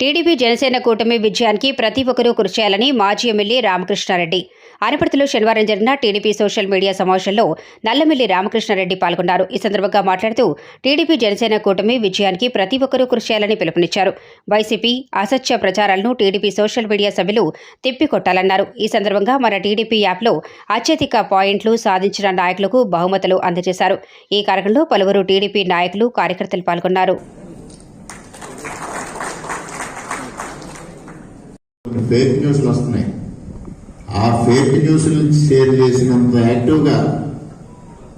TDP Janasena కూటమి విజయానికి ప్రతి ఒక్కరూ కృషి చేయాలని మాజీ ఎమ్మెల్యే రామకృష్ణారెడ్డి. అనపర్తిలో శనివారం జరిగిన టీడీపీ సోషల్ మీడియా సమావేశంలో నల్లమిల్లి రామకృష్ణారెడ్డి పాల్గొన్నారు. ఈ సందర్భంగా మాట్లాడుతూ టీడీపీ జనసేన కూటమి విజయానికి ప్రతి ఒక్కరూ కృషి చేయాలని పిలుపునిచ్చారు. వైసీపీ అసత్య ప్రచారాలను టీడీపీ సోషల్ మీడియా సభ్యులు తిప్పికొట్టాలన్నారు. ఈ సందర్భంగా మన టీడీపీ యాప్లో అత్యధిక పాయింట్లు సాధించిన నాయకులకు బహుమతులు అందజేశారు. ఈ కార్యక్రమంలో పలువురు టీడీపీ నాయకులు కార్యకర్తలు పాల్గొన్నారు. ఫేక్ న్యూస్లు వస్తున్నాయి. ఆ ఫేక్ న్యూస్లు షేర్ చేసినంత యాక్టివ్గా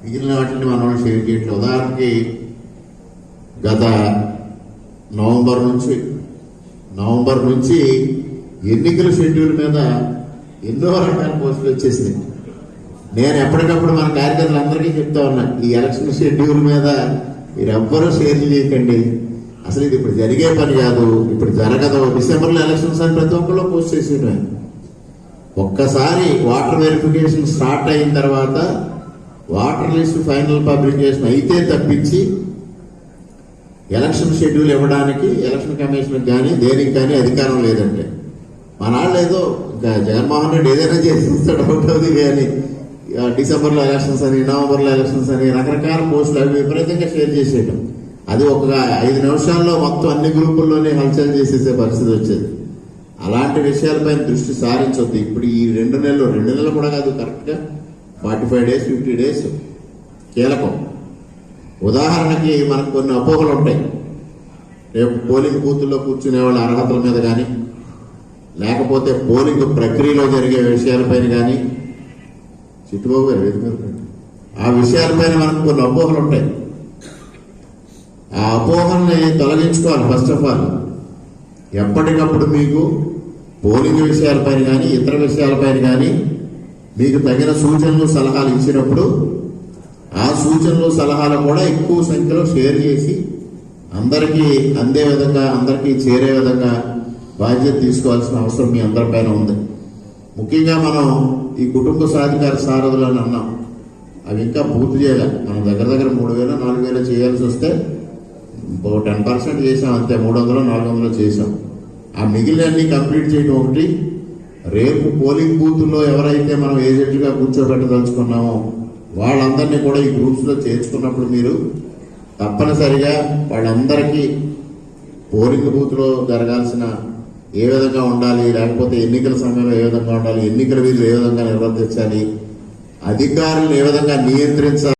మిగిలిన వాటిని మనం షేర్ చేయట్లేదు. ఉదాహరణకి గత నవంబర్ నుంచి నవంబర్ నుంచి ఎన్నికల షెడ్యూల్ మీద ఎన్నో రకాల పోస్టులు వచ్చేసినాయి. నేను ఎప్పటికప్పుడు మన కార్యకర్తలందరికీ చెప్తా ఉన్నా ఈ ఎలక్షన్ షెడ్యూల్ మీద మీరు ఎవ్వరూ చేయకండి. అసలు ఇది ఇప్పుడు జరిగే పని కాదు. ఇప్పుడు జరగదు. డిసెంబర్లో ఎలక్షన్స్ అని ప్రతి ఒక్కళ్ళు పోస్ట్ చేసేయడమే ఒక్కసారి వాటర్ వెరిఫికేషన్ స్టార్ట్ అయిన తర్వాత వాటర్ లిస్ట్ ఫైనల్ పబ్లికేషన్ అయితే తప్పించి ఎలక్షన్ షెడ్యూల్ ఇవ్వడానికి ఎలక్షన్ కమిషన్కి కానీ దేనికి కానీ అధికారం లేదంటే. మన వాళ్ళు ఏదో ఇంకా జగన్మోహన్ రెడ్డి ఏదైనా చేసిస్తాడు అవుతుంది కానీ. డిసెంబర్లో ఎలక్షన్స్ అని నవంబర్లో ఎలక్షన్స్ అని రకరకాల పోస్టులు అవి విపరీతంగా షేర్ చేసేయడం అది ఒక ఐదు నిమిషాల్లో మొత్తం అన్ని గ్రూపుల్లోనే హల్చల్ చేసేసే పరిస్థితి వచ్చేది. అలాంటి విషయాలపైన దృష్టి సారించొద్దు. ఇప్పుడు ఈ రెండు నెలలు రెండు నెలలు కూడా కాదు కరెక్ట్గా forty five days fifty days కీలకం. ఉదాహరణకి మనకు కొన్ని అపోహలు ఉంటాయి. రేపు పోలింగ్ బూతుల్లో కూర్చునే వాళ్ళ అర్హతల మీద కానీ లేకపోతే పోలింగ్ ప్రక్రియలో జరిగే విషయాలపైన కానీ చిట్టుబాబు గారు ఆ విషయాలపైన మనకు కొన్ని అపోహలు ఉంటాయి. ఆ అపోహల్ని తొలగించుకోవాలి ఫస్ట్ ఆఫ్ ఆల్ ఎప్పటికప్పుడు మీకు పోలింగ్ విషయాలపైన కానీ ఇతర విషయాలపైన కానీ మీకు తగిన సూచనలు సలహాలు ఇచ్చినప్పుడు ఆ సూచనలు సలహాలు కూడా ఎక్కువ సంఖ్యలో షేర్ చేసి అందరికీ అందే విధంగా అందరికీ చేరే విధంగా బాధ్యత తీసుకోవాల్సిన అవసరం మీ అందరిపైన ఉంది. ముఖ్యంగా మనం ఈ కుటుంబ సాధికార సారథులు అని అన్నాం. అవి ఇంకా పూర్తి చేయాలి. మనం దగ్గర దగ్గర మూడు వేలు నాలుగు వేలు చేయాల్సి వస్తే టెన్ పర్సెంట్ చేసాం అంతే మూడు వందలు నాలుగు వందలు చేసాం ఆ మిగిలినన్ని కంప్లీట్ చేయడం ఒకటి. రేపు పోలింగ్ బూత్లో ఎవరైతే మనం ఏజెంట్గా కూర్చోబెట్టదలుచుకున్నామో వాళ్ళందరినీ కూడా ఈ గ్రూప్స్లో చేర్చుకున్నప్పుడు మీరు తప్పనిసరిగా వాళ్ళందరికీ పోలింగ్ బూత్లో జరగాల్సిన ఏ విధంగా ఉండాలి లేకపోతే ఎన్నికల సమయంలో ఏ విధంగా ఉండాలి ఎన్నికల వీధులు ఏ విధంగా నిర్వర్తించాలి అధికారులను ఏ విధంగా నియంత్రించాలి